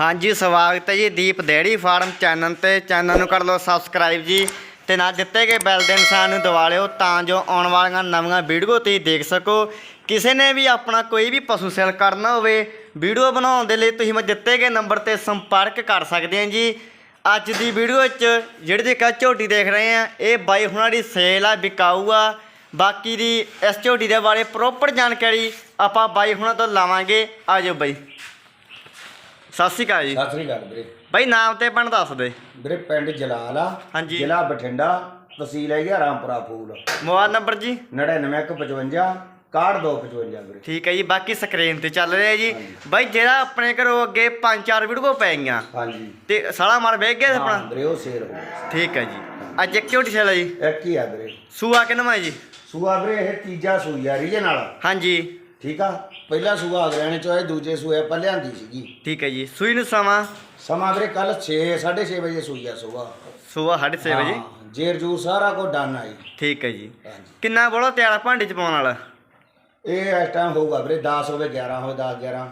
ਹਾਂਜੀ, ਸਵਾਗਤ ਹੈ ਜੀ ਦੀਪ ਡੈਰੀ ਫਾਰਮ ਚੈਨਲ ਤੇ। ਚੈਨਲ ਨੂੰ ਕਰ ਲਓ ਸਬਸਕ੍ਰਾਈਬ ਜੀ ਤੇ ਨਾਲ ਦਿੱਤੇ ਗਏ ਬੈਲ ਦੇ ਨਿਸ਼ਾਨ ਨੂੰ ਦਬਾ ਲਿਓ ਤਾਂ ਜੋ ਆਉਣ ਵਾਲੀਆਂ ਨਵੀਆਂ ਵੀਡੀਓ ਤੁਸੀਂ ਦੇਖ ਸਕੋ। ਕਿਸੇ ਨੇ ਵੀ ਆਪਣਾ ਕੋਈ ਵੀ ਪਸ਼ੂ ਸੇਲ ਕਰਨਾ ਹੋਵੇ, ਵੀਡੀਓ ਬਣਾਉਣ ਦੇ ਲਈ ਤੁਸੀਂ ਮੈਂ ਦਿੱਤੇ ਗਏ ਨੰਬਰ ਤੇ ਸੰਪਰਕ ਕਰ ਸਕਦੇ ਹਾਂ ਜੀ। ਅੱਜ ਦੀ ਵੀਡੀਓ ਵਿੱਚ ਜਿਹੜੀ ਦੀ ਕਾ ਝੋਟੀ ਦੇਖ ਰਹੇ ਆ ਇਹ ਬਾਈ ਹੁਣਾਂ ਦੀ ਸੇਲ ਆ, ਵਿਕਾਊ ਆ। ਬਾਕੀ ਦੀ ਇਸ ਝੋਟੀ ਦੇ ਬਾਰੇ ਪ੍ਰੋਪਰ ਜਾਣਕਾਰੀ ਆਪਾਂ ਬਾਈ ਹੁਣਾਂ ਤੋਂ ਲਾਵਾਂਗੇ। ਆਜੋ ਬਾਈ। ਸਤਿ ਸ਼੍ਰੀ ਅਕਾਲ ਜੀ। ਸਤਿ ਸ੍ਰੀ ਅਕਾਲ ਵੀਰੇ। ਬਾਈ ਨਾਮ ਤੇ ਪਿੰਡ ਦੱਸ ਦੇ। ਵੀਰੇ ਪਿੰਡ ਜਲਾਲ ਆ। ਹਾਂਜੀ। ਜ਼ਿਲ੍ਹਾ ਬਠਿੰਡਾ ਤਹਿਸੀਲ ਹੈ ਗਿਆ ਰਾਮਪੁਰਾ ਫੂਲ। ਮੋਬਾਈਲ ਨੰਬਰ ਜੀ? 99155 6255 ਵੀਰੇ। ਠੀਕ ਹੈ ਜੀ ਬਾਕੀ ਸਕਰੀਨ ਤੇ ਚੱਲ ਰਿਹਾ ਜੀ। ਬਾਈ ਜਿਹੜਾ ਆਪਣੇ ਘਰੋਂ ਅੱਗੇ ਪੰਜ ਚਾਰ ਵੀਡੀਓ ਪੈ ਗਈਆਂ। ਹਾਂਜੀ। ਤੇ ਸਾਲਾ ਮਾਰ ਵੇਖ ਗਿਆ ਹਾਂ ਆਪਣਾ ਵੀਰੇ ਉਹ ਸੇਲ ਹੋ ਗਿਆ ਠੀਕ ਹੈ ਜੀ। ਅੱਜ ਇੱਕ ਝੋਟੀ ਆ ਜੀ? ਇੱਕ ਹੀ ਆ ਵੀਰੇ। ਸੂਆ ਕਿਨਵਾ ਜੀ? ਸੂਆ ਵੀਰੇ ਇਹ ਤੀਜਾ ਸੂਈ ਆ ਰੀਜਨ ਵਾਲਾ ਹਾਂਜੀ। ਠੀਕ ਆ? ਪਹਿਲਾ ਸੂਆ ਅਗਲਿਆਣੇ ਚੋਂ ਇਹ ਦੂਜੇ ਸੂਏ ਆਪਾਂ ਲਿਆਂਦੀ ਸੀਗੀ। ਠੀਕ ਹੈ ਜੀ। ਸੂਈ ਨੂੰ ਸਮਾਂ? ਸਮਾਂ ਵੀਰੇ ਕੱਲ 6 6:30 ਵਜੇ ਸੂਈ ਆ ਸੂਆ। ਸੂਆ 6:30 ਵਜੇ? ਹਾਂ, ਜੇਰ ਜੂਰ ਸਾਰਾ ਕੁਝ ਡਨ ਆਈ ਠੀਕ ਹੈ ਜੀ। ਹਾਂਜੀ। ਕਿੰਨਾ ਬੋਲੋ ਤਿਆਰ ਭਾਂਡੇ ਚ ਪਾਉਣ ਵਾਲਾ? ਇਹ ਇਸ ਟਾਈਮ ਹੋਊਗਾ ਵੀਰੇ 10 ਹੋਵੇ 11 ਹੋਵੇ 10 11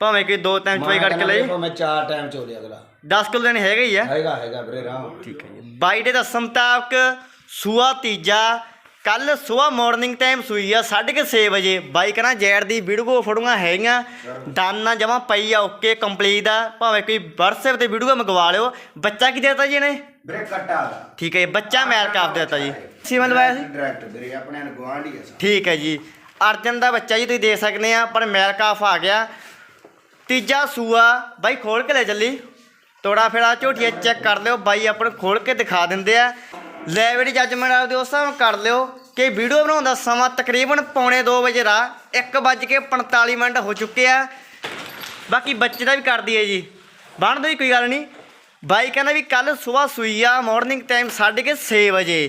ਭਾਵੇਂ ਕਿ ਦੋ ਟਾਈਮ ਚਵਾਈ ਕਰਕੇ ਲਈ ਮੈਂ ਚਾਰ ਟਾਈਮ ਚੋਲੇ ਅਗਲਾ। 10 ਕਿਲੋ ਦੇਣੇ ਹੈਗੇ ਹੀ ਆ? ਹੈਗਾ ਹੈਗਾ ਵੀਰੇ ਰਾਮ ਠੀਕ ਹੈ ਜੀ। ਬਾਈ ਦੇ ਦੱਸਣ ਮੁਤਾਬਕ ਸੂਆ ਤੀਜਾ ਕੱਲ ਸਵੇਰ ਮਾਰਨਿੰਗ ਟਾਈਮ ਸੂਈ ਆ 6:30 ਵਜੇ। ਬਾਈ ਕਹਿੰਦਾ ਜੈੜ ਦੀ ਵੀਡੀਓ ਫੜੂਆਂ ਹੈਗੀਆਂ। ਦਾਨਾ ਜਮਾ ਪਈ ਆ ਓਕੇ ਕੰਪਲੀਟ ਆ। ਭਾਵੇਂ ਕੋਈ WhatsApp ਤੇ ਵੀਡੀਓ ਮੰਗਵਾ ਲਿਓ। ਬੱਚਾ ਕੀ ਦੇਤਾ ਜੀ ਇਹਨੇ? ਵੀਰੇ ਕੱਟਾ ਦਾ। ਠੀਕ ਹੈ ਬੱਚਾ ਮੈਲ ਕਾਫ ਦੇਤਾ ਜੀ। ਸੀਮਨ ਲਵਾਇਆ ਸੀ? ਡਾਇਰੈਕਟ ਵੀਰੇ ਆਪਣੇ ਨੂੰ ਗਵਾਂਢੀ ਆ ਠੀਕ ਹੈ ਜੀ। ਅਰਜਨ ਦਾ ਬੱਚਾ ਜੀ ਤੁਸੀਂ ਦੇਖ ਸਕਦੇ ਆ ਪਰ ਮੈਲ ਕਾਫ ਆ ਗਿਆ। ਤੀਜਾ ਸੂਆ ਬਾਈ ਖੋਲ ਕੇ ਲੈ ਚੱਲੀ। ਤੋੜਾ ਫੇੜਾ ਝੋਟੀਆਂ ਚੈੱਕ ਕਰ ਲਿਓ। ਬਾਈ ਆਪਾਂ ਨੂੰ ਖੋਲ ਕੇ ਦਿਖਾ ਦਿੰਦੇ ਆ। ਲੈ ਵੀਡੀ ਜੱਜਮੈਂਟ ਆਪਦੇ ਉਸ ਹਿਸਾਬ ਨਾਲ ਕਰ ਲਿਓ। ਕਿ ਵੀਡੀਓ ਬਣਾਉਣ ਦਾ ਸਮਾਂ ਤਕਰੀਬਨ ਪੌਣੇ 2 ਵਜੇ ਦਾ 1:45 ਮਿੰਟ ਹੋ ਚੁੱਕੇ ਆ। ਬਾਕੀ ਬੱਚੇ ਦਾ ਵੀ ਕਰ ਦਈਏ ਜੀ। ਬਣ ਦੋ ਕੋਈ ਗੱਲ ਨਹੀਂ। ਬਾਈ ਕਹਿੰਦਾ ਵੀ ਕੱਲ ਸਵੇਰ ਸੂਈ ਆ ਮਾਰਨਿੰਗ ਟਾਈਮ 6:30 ਵਜੇ।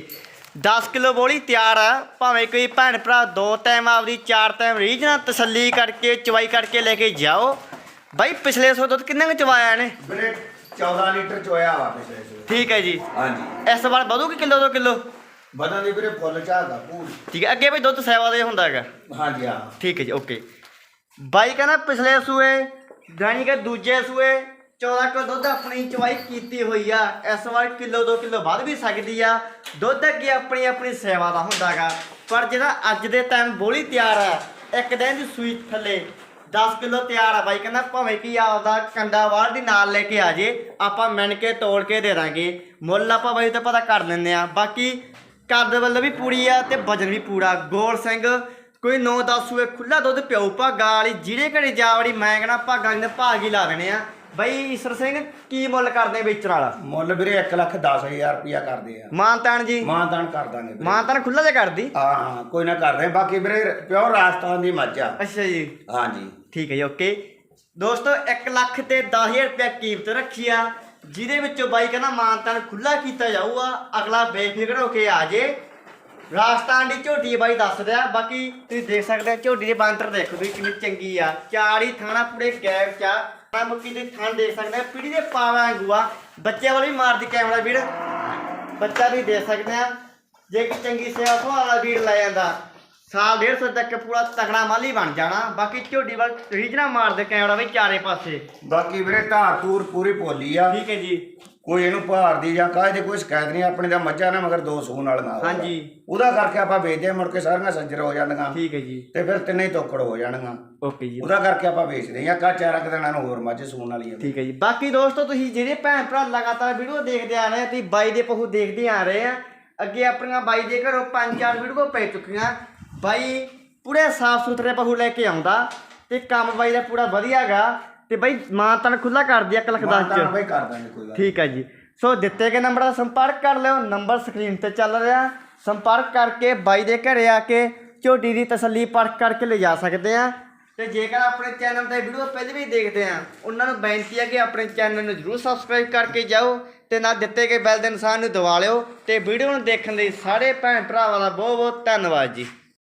10 ਕਿਲੋ ਬੋਲੀ ਤਿਆਰ ਆ ਭਾਵੇਂ ਕੋਈ ਭੈਣ ਭਰਾ ਦੋ ਟਾਈਮ ਆਪਦੀ ਚਾਰ ਟਾਈਮ ਰੀਜਨਾ ਤਸੱਲੀ ਕਰਕੇ ਚਵਾਈ ਕਰਕੇ ਲੈ ਕੇ ਜਾਓ। ਬਾਈ ਪਿਛਲੇ ਸੋ ਦੁੱਧ ਕਿੰਨਾ ਕੁ ਚਵਾਇਆ ਇਹਨੇ? ਵੀਰੇ 14 ਲੀਟਰ ਚੋਇਆ ਵਾ ਪਿਛਲੇ ਸਵੇਰ ਠੀਕ ਹੈ ਜੀ। ਹਾਂਜੀ। ਇਸ ਵਾਰ ਵਧੂਗੀ ਕਿਲੋ ਦੋ ਕਿਲੋ? ਬਦਾਂ ਦੀ ਵੀਰੇ ਫੁੱਲ ਝਾਗਾ ਪੂਰੀ। ਠੀਕ ਹੈ ਅੱਗੇ ਬਈ ਦੁੱਧ ਸੇਵਾ ਦੇ ਹੁੰਦਾ ਹੈਗਾ। ਹਾਂਜੀ ਹਾਂ। ਠੀਕ ਹੈ ਜੀ ਓਕੇ। ਬਾਈ ਕਹਿੰਦਾ ਪਿਛਲੇ ਸੂਏ ਜਾਨੀ ਕਿ ਦੂਜੇ ਸੂਏ 14 ਕਿਲੋ ਦੁੱਧ ਆਪਣੀ ਚਵਾਈ ਕੀਤੀ ਹੋਈ ਆ। ਇਸ ਵਾਰ ਕਿਲੋ 2 ਕਿਲੋ ਵੱਧ ਵੀ ਸਕਦੀ ਆ। ਦੁੱਧ ਅੱਗੇ ਆਪਣੀ ਆਪਣੀ ਸੇਵਾ ਦਾ ਹੁੰਦਾਗਾ ਪਰ ਜਿਹੜਾ ਅੱਜ ਦੇ ਟਾਈਮ ਬੋਲੀ ਤਿਆਰ ਆ ਇੱਕ ਦਿਨ ਦੀ ਸੂਈ ਥੱਲੇ 10 ਕਿਲੋ ਤਿਆਰ ਆ। ਬਾਈ ਕਹਿੰਦਾ ਭਾਵੇਂ ਕੀ ਆਪਦਾ ਕੰਡਾ ਵਾਰ ਦੀ ਨਾਲ ਲੈ ਕੇ ਆ ਜੇ ਆਪਾਂ ਮਿਣ ਕੇ ਤੋਲ ਕੇ ਦੇ ਦਾਂਗੇ। ਮੁੱਲ ਆਪਾਂ ਬਾਈ ਤਾਂ ਪਤਾ ਕਰ ਦਿੰਦੇ ਆ। ਬਾਕੀ ਘਰ ਦੇ ਵੱਲੋਂ ਵੀ ਪੂਰੀ ਆ ਤੇ ਵਜਨ ਵੀ ਪੂਰਾ। ਗੋਲ ਸਿੰਘ ਕੋਈ 9-10 ਸੂਏ ਖੁੱਲਾ ਦੁੱਧ ਪਿਓ ਭਾਗਾ ਵਾਲੀ ਜਿਹੜੇ ਘੜੇ ਜਾ ਵੜੀ ਮੈਂ ਕਹਿੰਦਾ ਭਾਗਾ ਨੇ ਭਾਗ ਹੀ ਲਾ ਦੇਣੇ ਆ। ਬਈ ਈਸਰ ਸਿੰਘ ਕੀ ਮੁੱਲ ਕਰਦੇ ਵੇਚਣ ਵਾਲਾ? ਮੁੱਲ ਵੀਰੇ 1 ਲੱਖ 10000 ਰੁਪਿਆ ਕਰਦੇ ਆ। ਮਾਨਤਾਨ ਜੀ? ਮਾਨਦਾਨ ਕਰ ਦਾਂਗੇ ਵੀਰੇ। ਮਾਨਤਾਨ ਖੁੱਲਾ ਜਿਹਾ ਕਰਦੀ? ਹਾਂ ਹਾਂ ਕੋਈ ਨਾ ਕਰਦੇ ਆ। ਬਾਕੀ ਵੀਰੇ ਪਿਓਰ ਰਾਜਸਥਾਨ ਦੀ ਮੱਝ ਆ। ਅੱਛਾ ਜੀ। ਹਾਂਜੀ। ਠੀਕ ਹੈ ਜੀ ਓਕੇ। ਦੋਸਤੋ 1 ਲੱਖ ਤੇ 10000 ਰੁਪਏ ਕੀਮਤ ਰੱਖੀ ਆ। ਜਿਹਦੇ ਵਿੱਚੋਂ ਬਾਈ ਕਹਿੰਦਾ ਮਾਨਤਾਨ ਖੁੱਲਾ ਕੀਤਾ ਜਾਊਗਾ, ਅਗਲਾ ਬੇਫਿਕਰ ਹੋ ਕੇ ਆ ਜੇ। ਰਾਜਸਥਾਨ ਦੀ ਝੋਟੀ ਬਾਈ ਦੱਸ ਰਿਹਾ, ਬਾਕੀ ਤੁਸੀਂ ਦੇਖ ਸਕਦੇ ਹੋ, ਝੋਟੀ ਦੇ ਬਾਂਦਰ ਦੇਖੋ ਤੁਸੀਂ ਕਿੰਨੀ ਚੰਗੀ ਆ। ਚਾਰ ਹੀ ਥਾਣਾ ਪੂਰੇ ਗੈਪ ਚ ਆ। ਮੁੱਕੀ ਦੇ ਥਣ ਦੇਖ ਸਕਦੇ ਆ ਪੀੜੀ ਦੇ ਪਾਵਾਂ ਵਾਂਗੂ ਆ। ਬੱਚੇ ਵਾਲੀ ਮਾਰਦੀ ਕੈਮਰਾ ਵੀਰ। ਬੱਚਾ ਵੀ ਦੇਖ ਸਕਦੇ ਆ, ਜੇ ਕਿ ਚੰਗੀ ਸੇਵਾ ਵਾਲਾ ਵੀਰ ਲੈ ਜਾਂਦਾ। ਸਾਲ ਡੇਢ ਸੌ ਤੱਕ ਪੂਰਾ ਤਕੜਾ ਮਾਲੀ ਬਣ ਜਾਣਾ। ਬਾਕੀ ਝੋਟੀ ਵੱਲ ਰੀਜਨਾ ਮਾਰਦੇ ਕੈਮਰਾ ਵੀ ਚਾਰੇ ਪਾਸੇ। ਬਾਕੀ ਵੀਰੇ ਧਾਰ ਤੂਰ ਪੂਰੀ ਭੋਲੀ ਆ। ਠੀਕ ਹੈ ਜੀ। ਕੋਈ ਇਹਨੂੰ ਭਾਰ ਦੀ ਜਾਂ ਕਾਹ ਦੀ ਕੋਈ ਸ਼ਿਕਾਇਤ ਨਹੀਂ ਆਪਣੇ ਦਾ ਮੱਝਾਂ ਨਾ ਮਗਰ ਦੋ ਸੂਣ ਵਾਲੀਆਂ ਵਾ। ਹਾਂਜੀ। ਉਹਦਾ ਕਰਕੇ ਆਪਾਂ ਵੇਚਦੇ ਮੁੜ ਕੇ ਸਾਰੀਆਂ ਸੱਜਰ ਹੋ ਜਾਂਦੀਆਂ ਠੀਕ ਹੈ ਜੀ। ਤੇ ਫਿਰ ਤਿੰਨੇ ਹੀ ਤੋਕੜ ਹੋ ਜਾਣਗੀਆਂ। ਓਕੇ ਜੀ। ਉਹਦਾ ਕਰਕੇ ਆਪਾਂ ਵੇਚਦੇ ਆ ਕਾ ਚਾਰਾ ਕੁ ਦਿਨਾਂ ਨੂੰ ਹੋਰ ਮੱਝ ਸੂਣ ਵਾਲੀ ਆ। ਠੀਕ ਹੈ ਜੀ। ਬਾਕੀ ਦੋਸਤੋ ਤੁਸੀਂ ਜਿਹੜੇ ਭੈਣ ਭਰਾ ਲਗਾਤਾਰ ਵੀਡੀਓ ਦੇਖਦੇ ਆ ਰਹੇ ਆ ਤੁਸੀਂ ਬਾਈ ਦੇ ਪਹੂ ਦੇਖਦੇ ਆ ਰਹੇ ਆ ਅੱਗੇ ਆਪਣੀਆਂ ਬਾਈ ਦੇ ਘਰੋਂ ਪੰਜ ਚਾਰ ਵੀਡੀਓ ਪੈ ਚੁੱਕੀਆਂ। ਬਾਈ ਪੂਰੇ ਸਾਫ਼ ਸੁਥਰੇ ਪਹੂ ਲੈ ਕੇ ਆਉਂਦਾ ਤੇ ਕੰਮ ਬਾਈ ਦਾ ਪੂਰਾ ਵਧੀਆਗਾ ਤੇ ਬਾਈ ਮਾਂ ਤਨ ਖੁੱਲਾ ਕਰ ਦਿਆ 1 ਲੱਖ ਚ ਬਈ ਕਰ ਦਾਂਗੇ ਕੋਈ ਗੱਲ ਨੀ। ਠੀਕ ਹੈ ਜੀ। ਸੋ ਦਿੱਤੇ ਗਏ ਨੰਬਰ ਦਾ ਸੰਪਰਕ ਕਰ ਲਿਓ ਨੰਬਰ ਸਕਰੀਨ ਤੇ ਚੱਲ ਰਿਹਾ। ਸੰਪਰਕ ਕਰਕੇ ਬਾਈ ਦੇ ਘਰੇ ਆ ਕੇ ਝੋਟੀ ਦੀ ਤਸੱਲੀ ਪਰਖ ਕਰਕੇ ਲੈ ਜਾ ਸਕਦੇ ਆ। ਤੇ ਜੇਕਰ ਆਪਣੇ ਚੈਨਲ ਤੇ ਵੀਡੀਓ ਪਹਿਲੇ ਵੀ ਦੇਖਦੇ ਆ ਉਹਨਾਂ ਨੂੰ ਬੇਨਤੀ ਹੈ ਕਿ ਆਪਣੇ ਚੈਨਲ ਨੂੰ ਜਰੂਰ ਸਬਸਕ੍ਰਾਈਬ ਕਰਕੇ ਜਾਓ ਤੇ ਨਾਲ ਦਿੱਤੇ ਗਏ ਬੈਲ ਦੇ ਨਿਸ਼ਾਨ ਨੂੰ ਦਬਾ ਲਿਓ ਤੇ ਵੀਡੀਓ ਨੂੰ ਦੇਖਣ ਲਈ ਸਾਰੇ ਭੈਣ ਭਰਾਵਾਂ ਦਾ ਬਹੁਤ ਬਹੁਤ ਧੰਨਵਾਦ ਜੀ।